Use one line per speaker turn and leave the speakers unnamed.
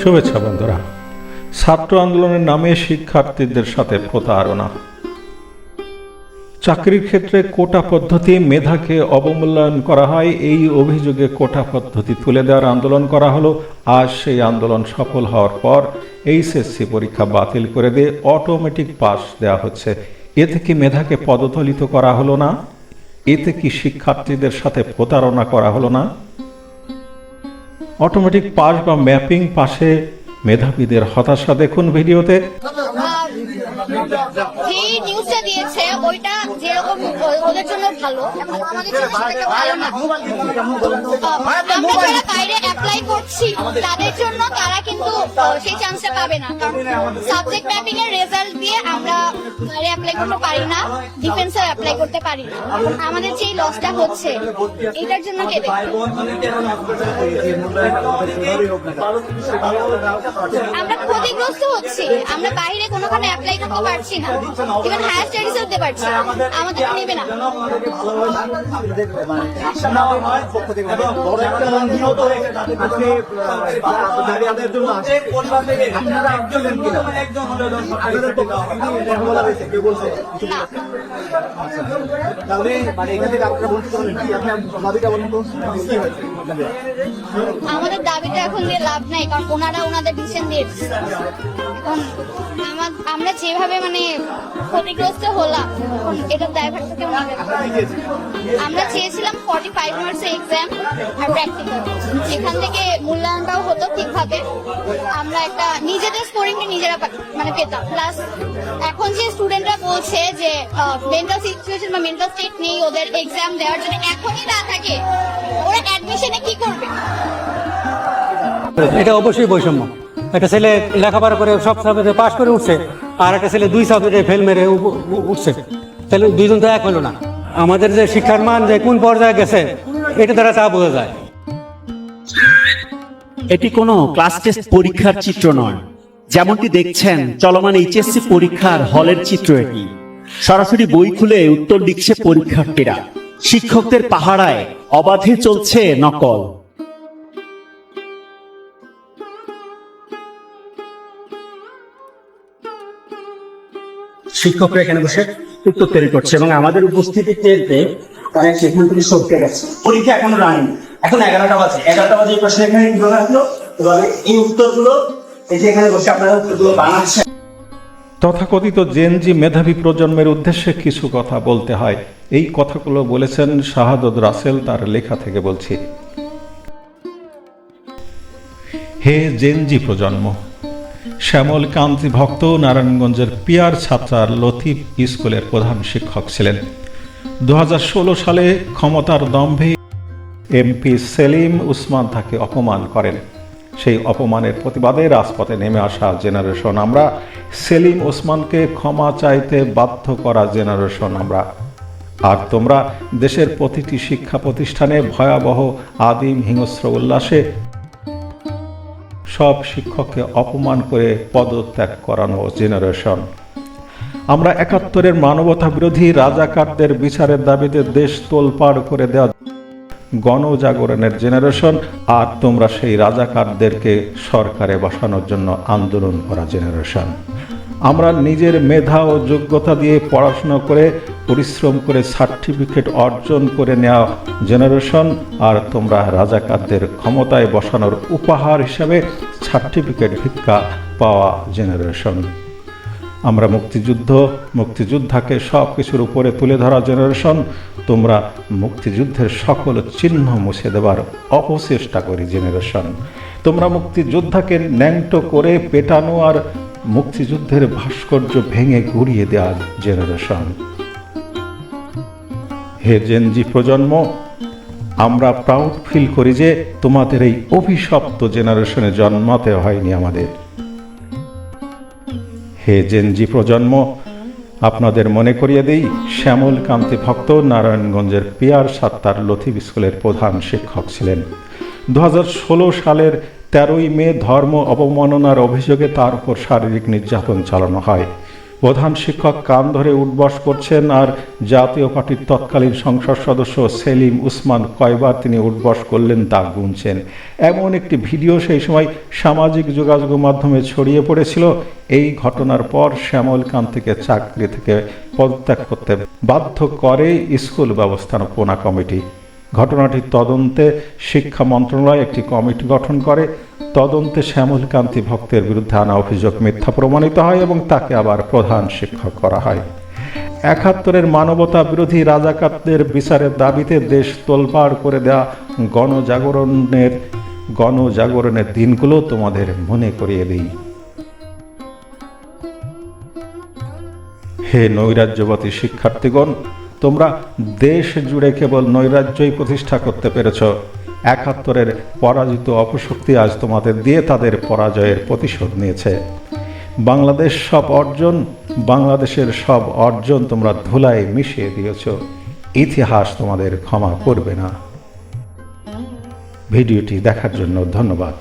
শুভেচ্ছা বন্ধুরা। ছাত্র আন্দোলনের নামে শিক্ষার্থীদের সাথে প্রতারণা। চাকরির ক্ষেত্রে কোটা পদ্ধতি মেধাকে অবমূল্যায়ন করা হয়, এই অভিযোগে কোটা পদ্ধতি তুলে দেওয়ার আন্দোলন করা হলো। আজ সেই আন্দোলন সফল হওয়ার পর এইচএসসি পরীক্ষা বাতিল করে দিয়ে অটোমেটিক পাস দেওয়া হচ্ছে। এতে কি মেধাকে পদতলিত করা হলো না, এতে কি শিক্ষার্থীদের সাথে প্রতারণা করা হলো না অটোমেটিক পাস বা ম্যাপিং পাশে মেধাবীদের হতাশা দেখুন ভিডিওতে।
যে নিউজটা দিয়েছে ওইটা যেরকম ওদের জন্য ভালো। আমাদের জন্য সেটা ভালো না আমরা যারা বাইরে অ্যাপ্লাই করছি তাদের জন্য তারা কিন্তু আহ, সেই চান্সটা পাবে না। কারণ সাবজেক্ট ম্যাপিং এর রেজাল্ট দিয়ে আমরা অ্যাপ্লাই করতে পারি না ডিফেন্সে অ্যাপ্লাই করতে পারি না। আমাদের যেই লসটা হচ্ছে এটার জন্য কে আমরা ক্ষতিগ্রস্ত হচ্ছি আমরা বাইরে কোনোখানে অ্যাপ্লাই করতে পারছি না। ইভেন হায়ার স্টাডিজ পারছি না আমাদের নেবে না।
তাহলে মানে এখান থেকে আপনারা বলতে পারেন কি আপনার দাবিটা বলুন তো কি হয়েছে?
আমাদের দাবিটা এখন দিয়ে লাভ নাই কারণ ওনারা ওনাদের ডিসিশন দিয়ে দিচ্ছে। এখন আমা- আমরা যেভাবে মানে ক্ষতিগ্রস্ত হলাম এখন কেউ নেবে না। আমরা চেয়েছিলাম ফর্টি ফাইভ মার্কস এক্সাম আর প্র্যাকটিক্যাল এখান থেকে মূল্যায়নটাও হতো ঠিকভাবে। আমরা একটা নিজেদের স্কোরিংটা নিজেরা মানে পেতাম। প্লাস এখন যে স্টুডেন্টরা বলছে যে মেন্টাল সিচুয়েশন বা মেন্টাল স্টেট নেই, ওদের এক্সাম দেওয়ার জন্য এখনই না থাকে, ওরা অ্যাডমিশনে কি করবে?
এটা অবশ্যই বৈষম্য। একটা ছেলে লেখাপড়া করে সব সাবজেক্টে পাশ করে উঠছে, আর একটা ছেলে দুই সাবজেক্টে ফেল মেরে উঠছে। তাহলে দুইজন তো এক হলো না। আমাদের যে শিক্ষার মান যে কোন পর্যায়ে গেছে, এটা দ্বারা তা বোঝা যায়।
এটি কোনো ক্লাস টেস্ট পরীক্ষার চিত্র নয়। যেমনটি দেখছেন, চলমান এইচএসসি পরীক্ষার হলের চিত্র এটি। সরাসরি বই খুলে উত্তর লিখছে পরীক্ষার্থীরা। শিক্ষকদের পাহারায় অবাধে চলছে নকল। শিক্ষকরা এখানে বসে উত্তর তৈরি করছে এবং আমাদের উপস্থিতি টেরতে অনেক সেখান থেকে সরতে গেছে। পরীক্ষা এখনও রানি। এখন এগারোটা বাজে। এগারোটা বাজে প্রশ্ন এখানে তুলে রাখল এবার এই উত্তরগুলো এই যে এখানে বসে আপনারা উত্তরগুলো বানাচ্ছেন
তথাকথিত জেনজি মেধাবী প্রজন্মের উদ্দেশ্যে কিছু কথা বলতে হয়। এই কথাগুলো বলেছেন শাহাদত রাসেল তার লেখা থেকে বলছি। হে জেনজি প্রজন্ম, শ্যামল কান্তি ভক্ত নারায়ণগঞ্জের পিয়ার ছাত্রার লতিফ স্কুলের প্রধান শিক্ষক ছিলেন। দু হাজার ষোলো সালে ক্ষমতার দম্ভে এমপি সেলিম উসমান তাকে অপমান করেন। সেই অপমানের প্রতিবাদে রাজপথে নেমে আসা জেনারেশন আমরা। সেলিম ওসমানকে ক্ষমা চাইতে বাধ্য করা জেনারেশন আমরা। আর তোমরা দেশের প্রতিটি শিক্ষা প্রতিষ্ঠানে ভয়াবহ আদিম হিংস্র উল্লাসে সব শিক্ষককে অপমান করে পদত্যাগ করানো জেনারেশন। আমরা একাত্তরের মানবতা বিরোধী রাজাকারদের বিচারের দাবিতে দেশ তোলপাড় করে দেওয়া গণজাগরণের জেনারেশন আর তোমরা সেই রাজাকারদেরকে সরকারে বসানোর জন্য আন্দোলন করা জেনারেশন আমরা নিজের মেধা ও যোগ্যতা দিয়ে পড়াশোনা করে, পরিশ্রম করে সার্টিফিকেট অর্জন করে নেওয়া জেনারেশন আর তোমরা রাজাকারদের ক্ষমতায় বসানোর উপহার হিসাবে সার্টিফিকেট ভিক্ষা পাওয়া জেনারেশন আমরা মুক্তিযুদ্ধ, মুক্তিযোদ্ধাকে সব কিছুর উপরে তুলে ধরা জেনারেশন তোমরা মুক্তিযুদ্ধের সকল চিহ্ন মুছে দেবার অপচেষ্টা করি, জেনারেশন। তোমরা মুক্তিযোদ্ধাকে ন্যাংটো করে পেটানো আর মুক্তিযুদ্ধের ভাস্কর্য ভেঙে গুড়িয়ে দেওয়া জেনারেশন। হে জেনজি প্রজন্ম, আমরা প্রাউড ফিল করি যে তোমাদের এই অভিশপ্ত জেনারেশনে জন্মাতে হয়নি আমাদের। হে জেনজি প্রজন্ম আপনাদের মনে করিয়ে দেই, শ্যামল কান্তি ভক্ত নারায়ণগঞ্জের পিয়ার সাত্তার লথিব স্কুলের প্রধান শিক্ষক ছিলেন। দু হাজার ষোলো সালের তেরোই মে ধর্ম অবমাননার অভিযোগে তার উপর শারীরিক নির্যাতন চালানো হয়। প্রধান শিক্ষক কান ধরে উঠবস করছেন আর জাতীয় পার্টির তৎকালীন সংসদ সদস্য সেলিম উসমান কয়বার তিনি উঠবস করলেন তা গুনছেন। এমন একটি ভিডিও সেই সময় সামাজিক যোগাযোগ মাধ্যমে ছড়িয়ে পড়েছিল। এই ঘটনার পর শ্যামল কান্তিকে চাকরি থেকে পদত্যাগ করতে বাধ্য করে স্কুল ব্যবস্থাপনা কমিটি। ঘটনাটির তদন্তে শিক্ষা মন্ত্রণালয় একটি কমিটি গঠন করে। তদন্তে শ্যামল কান্তি ভক্তের বিরুদ্ধে আনা অভিযোগ মিথ্যা প্রমাণিত হয় এবং তাকে আবার প্রধান শিক্ষক করা হয়। একাত্তরের মানবতা বিরোধী রাজাকারদের বিচারের দাবিতে দেশ তোলপাড় করে দেওয়া গণজাগরণের গণজাগরণের দিনগুলো তোমাদের মনে করিয়ে দিই। হে নৈরাজ্যবতী শিক্ষার্থীগণ, তোমরা দেশ জুড়ে কেবল নৈরাজ্যই প্রতিষ্ঠা করতে পেরেছ। একাত্তরের পরাজিত অপশক্তি আজ তোমাদের দিয়ে তাদের পরাজয়ের প্রতিশোধ নিয়েছে। বাংলাদেশ সব অর্জন, বাংলাদেশের সব অর্জন তোমরা ধুলায় মিশিয়ে দিয়েছ। ইতিহাস তোমাদের ক্ষমা করবে না। ভিডিওটি দেখার জন্য ধন্যবাদ।